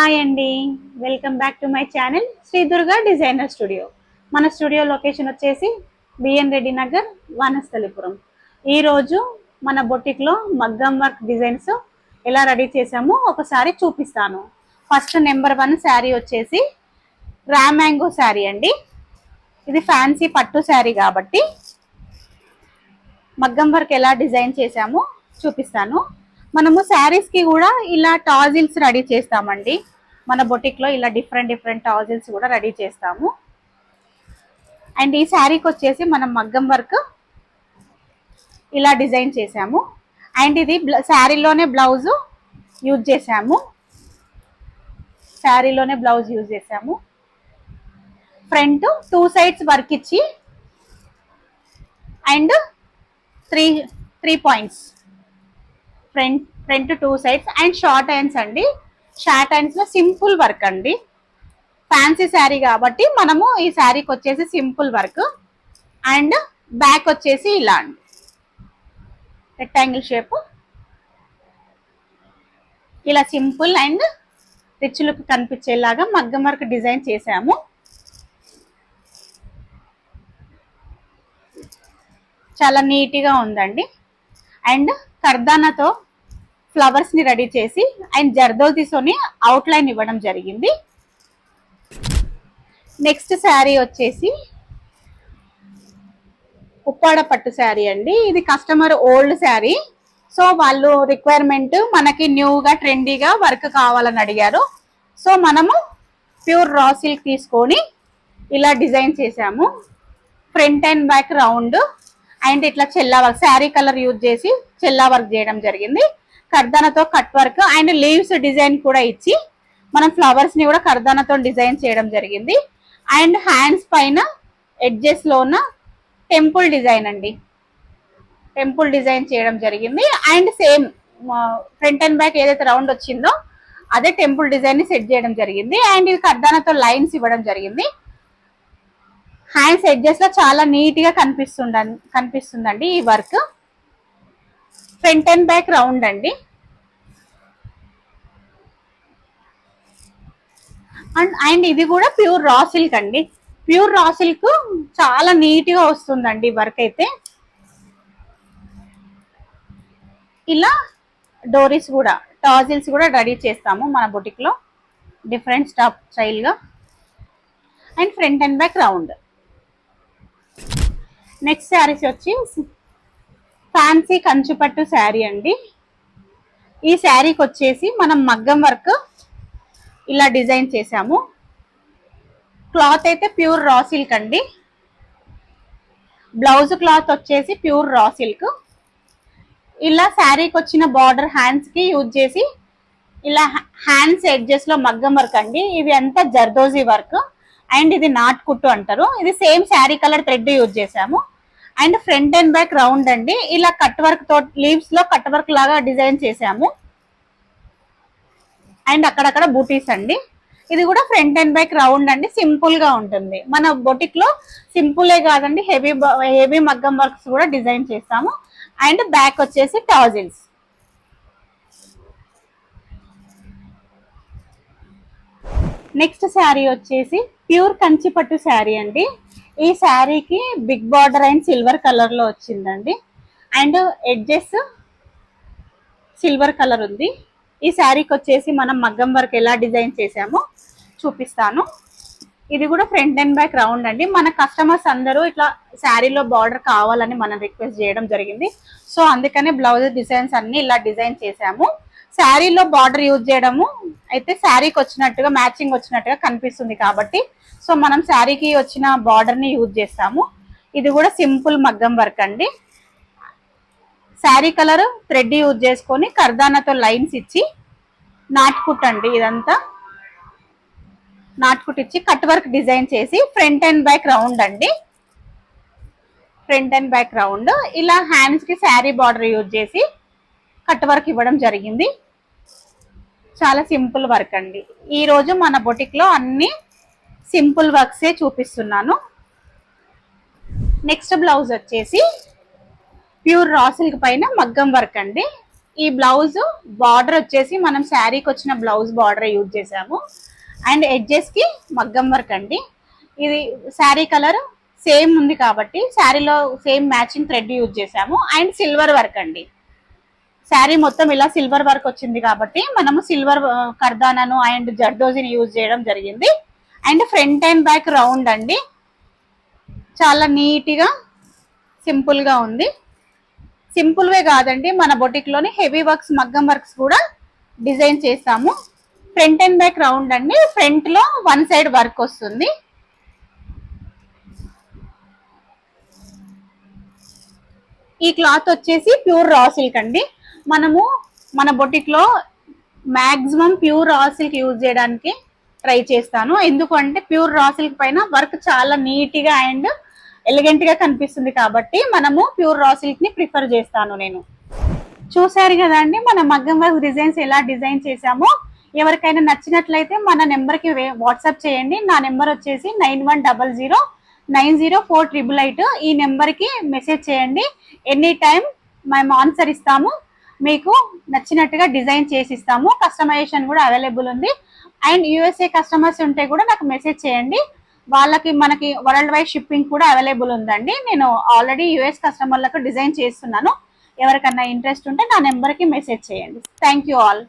Hi అండి welcome back to my channel Sri Durga designer studio మన studio location వచ్చేసి BN Reddy Nagar Vanasthalipuram ఈరోజు మన బొటిక్లో మగ్గం వర్క్ డిజైన్స్ ఎలా రెడీ చేసామో ఒకసారి చూపిస్తాను. ఫస్ట్ నెంబర్ వన్ శారీ వచ్చేసి రా మ్యాంగో శారీ అండి. ఇది ఫ్యాన్సీ పట్టు శారీ కాబట్టి మగ్గం వర్క్ ఎలా డిజైన్ చేసామో చూపిస్తాను. మనము శారీస్కి కూడా ఇలా టాజిల్స్ రెడీ చేస్తామండి. మన బొటిక్లో ఇలా డిఫరెంట్ డిఫరెంట్ టాజిల్స్ కూడా రెడీ చేస్తాము. అండ్ ఈ శారీకి వచ్చేసి మనం మగ్గం వర్క్ ఇలా డిజైన్ చేసాము అండ్ ఇది శారీలోనే బ్లౌజ్ యూజ్ చేసాము శారీలోనే బ్లౌజ్ యూజ్ చేసాము ఫ్రంట్ టూ సైడ్స్ వర్క్ ఇచ్చి and three three points front front two sides and short hands అండి. షార్ట్ హ్యాండ్స్లో సింపుల్ వర్క్ అండి. ఫ్యాన్సీ శారీ కాబట్టి మనము ఈ శారీకి వచ్చేసి సింపుల్ వర్క్. అండ్ బ్యాక్ వచ్చేసి ఇలా అండి. Rectangle shape. ఇలా సింపుల్ అండ్ రిచ్ లుక్ కనిపించేలాగా మగ్గం వర్క్ డిజైన్ చేసాము. చాలా నీట్గా ఉందండి. అండ్ కర్దానాతో ఫ్లవర్స్ని రెడీ చేసి అండ్ జర్దోజీతోని అవుట్ లైన్ ఇవ్వడం జరిగింది. నెక్స్ట్ శారీ వచ్చేసి ఉప్పాడ పట్టు శారీ అండి. ఇది కస్టమర్ ఓల్డ్ శారీ. సో వాళ్ళు రిక్వైర్మెంట్ మనకి న్యూగా ట్రెండీగా వర్క్ కావాలని అడిగారు. సో మనము ప్యూర్ రా సిల్క్ తీసుకొని ఇలా డిజైన్ చేసాము front and back round and ఇట్లా చెల్లా వర్క్ శారీ కలర్ యూజ్ చేసి చెల్లా వర్క్ చేయడం జరిగింది. కర్దానతో cut work and leaves design కూడా ఇచ్చి మనం ఫ్లవర్స్ని కూడా కర్దానతో డిజైన్ చేయడం జరిగింది. అండ్ హ్యాండ్స్ పైన ఎడ్జెస్ ఉన్న టెంపుల్ డిజైన్ అండి. టెంపుల్ డిజైన్ చేయడం జరిగింది. And same front and back ఏదైతే రౌండ్ వచ్చిందో అదే టెంపుల్ డిజైన్ని సెట్ చేయడం జరిగింది. అండ్ ఇది కర్దానతో లైన్స్ ఇవ్వడం జరిగింది. హ్యాండ్స్ ఎడ్జెస్లో చాలా నీట్గా కనిపిస్తుండ కనిపిస్తుందండి ఈ work. Front and back round అండి. అండ్ అండ్ ఇది కూడా ప్యూర్ రా సిల్క్ అండి. ప్యూర్ రా సిల్క్ చాలా నీట్గా వస్తుందండి వర్క్ అయితే. ఇలా డోరీస్ కూడా టాజిల్స్ కూడా రెడీ చేస్తాము మన బొటిక్లో డిఫరెంట్ స్టాప్ స్టైల్గా. And front and back round next saris వచ్చి ఫ్యాన్సీ కంచుపట్టు శారీ అండి. ఈ శారీకి వచ్చేసి మనం మగ్గం వర్క్ ఇలా డిజైన్ చేసాము క్లాత్ అయితే ప్యూర్ రా సిల్క్ అండి. బ్లౌజ్ క్లాత్ వచ్చేసి ప్యూర్ రా సిల్క్. ఇలా శారీకి వచ్చిన బార్డర్ హ్యాండ్స్కి యూజ్ చేసి ఇలా హ్యాండ్స్ ఎడ్జెస్లో మగ్గం వర్క్ అండి. ఇవి అంతా జర్దోజీ వర్క్. అండ్ ఇది నాట్ కుట్టు అంటారు. ఇది same sari colour thread use చేసాము and front and back round అండి. ఇలా కట్ వర్క్తో లీవ్స్లో కట్ వర్క్ లాగా డిజైన్ చేసాము అండ్ అక్కడక్కడ బూటీస్ అండి. ఇది కూడా ఫ్రంట్ అండ్ బ్యాక్ రౌండ్ అండి. సింపుల్గా ఉంటుంది. మన బొటిక్లో సింపులే కాదండి. హెవీ హెవీ మగ్గం వర్క్స్ కూడా డిజైన్ చేస్తాము. అండ్ బ్యాక్ వచ్చేసి టాజిల్స్. నెక్స్ట్ శారీ వచ్చేసి ప్యూర్ కంచిపట్టు శారీ అండి. ఈ శారీకి బిగ్ బార్డర్ అండ్ సిల్వర్ కలర్లో వచ్చిందండి. అండ్ ఎడ్జెస్ సిల్వర్ కలర్ ఉంది. ఈ శారీకి వచ్చేసి మనం మగ్గం వర్క్ ఎలా డిజైన్ చేసామో చూపిస్తాను. ఇది కూడా ఫ్రంట్ అండ్ బ్యాక్ రౌండ్ అండి. మన కస్టమర్స్ అందరూ ఇట్లా శారీలో బార్డర్ కావాలని మనం రిక్వెస్ట్ చేయడం జరిగింది. సో అందుకనే బ్లౌజ్ డిజైన్స్ అన్ని ఇలా డిజైన్ చేసాము శారీలో బార్డర్ యూజ్ చేయడము అయితే శారీకి వచ్చినట్టుగా మ్యాచింగ్ వచ్చినట్టుగా కనిపిస్తుంది కాబట్టి సో మనం శారీకి వచ్చిన బార్డర్ని యూజ్ చేస్తాము. ఇది కూడా సింపుల్ మగ్గం వర్క్ అండి. శారీ కలర్ థ్రెడ్ యూజ్ చేసుకొని కర్దానాతో లైన్స్ ఇచ్చి నాటుకుట్టండి ఇదంతా. నాటుకుట్ కట్ వర్క్ డిజైన్ చేసి ఫ్రంట్ అండ్ బ్యాక్ రౌండ్ అండి. Front and back round. ఇలా హ్యాండ్స్కి శారీ బార్డర్ యూజ్ చేసి కట్ వర్క్ ఇవ్వడం జరిగింది. చాలా సింపుల్ వర్క్ అండి. ఈ రోజు మన బొటిక్లో అన్ని సింపుల్ వర్క్సే చూపిస్తున్నాను. నెక్స్ట్ బ్లౌజ్ వచ్చేసి ప్యూర్ రా సిల్క్ పైన మగ్గం వర్క్ అండి. ఈ బ్లౌజ్ బార్డర్ వచ్చేసి మనం శారీకి వచ్చిన బ్లౌజ్ బార్డర్ యూజ్ చేసాము అండ్ ఎడ్జెస్కి మగ్గం వర్క్ అండి. ఇది శారీ కలర్ సేమ్ ఉంది కాబట్టి శారీలో సేమ్ మ్యాచింగ్ థ్రెడ్ యూజ్ చేసాము అండ్ సిల్వర్ వర్క్ అండి. శారీ మొత్తం ఇలా సిల్వర్ వర్క్ వచ్చింది కాబట్టి మనము సిల్వర్ కర్దానాను అండ్ జర్దోజీని యూజ్ చేయడం జరిగింది. And front and back round అండి. చాలా నీట్గా సింపుల్గా ఉంది. సింపుల్వే కాదండి మన బొటిక్లోని హెవీ వర్క్స్ మగ్గం వర్క్స్ కూడా డిజైన్ చేస్తాము ఫ్రంట్ అండ్ బ్యాక్ రౌండ్ అండి. ఫ్రంట్లో వన్ సైడ్ వర్క్ వస్తుంది. ఈ క్లాత్ వచ్చేసి ప్యూర్ రా సిల్క్ అండి. మనము మన బొటిక్లో maximum pure raw silk use చేయడానికి ట్రై చేస్తాను. ఎందుకంటే ప్యూర్ రా సిల్క్ పైన వర్క్ చాలా నీట్గా అండ్ ఎలిగెంట్గా కనిపిస్తుంది కాబట్టి మనము ప్యూర్ రా సిల్క్ని ప్రిఫర్ చేస్తాను నేను. చూసారు కదండి మన మగ్గం వర్క్ డిజైన్స్ ఎలా డిజైన్ చేసామో ఎవరికైనా నచ్చినట్లయితే మన నెంబర్కి వాట్సాప్ చేయండి. నా నెంబర్ వచ్చేసి nine one double zero nine zero four triple eight. ఈ నెంబర్కి మెసేజ్ చేయండి. ఎనీ టైం మేము ఆన్సర్ ఇస్తాము. మీకు నచ్చినట్టుగా డిజైన్ చేసి ఇస్తాము. కస్టమైజేషన్ కూడా అవైలబుల్ ఉంది. అండ్ యూఎస్ఏ కస్టమర్స్ ఉంటే కూడా నాకు మెసేజ్ చేయండి. వాళ్ళకి మనకి వరల్డ్ వైడ్ షిప్పింగ్ కూడా అవైలబుల్ ఉందండి. నేను ఆల్రెడీ యూఎస్ కస్టమర్లకు డిజైన్ చేస్తున్నాను. ఎవరికన్నా ఇంట్రెస్ట్ ఉంటే నా నెంబర్కి మెసేజ్ చేయండి. Thank you all.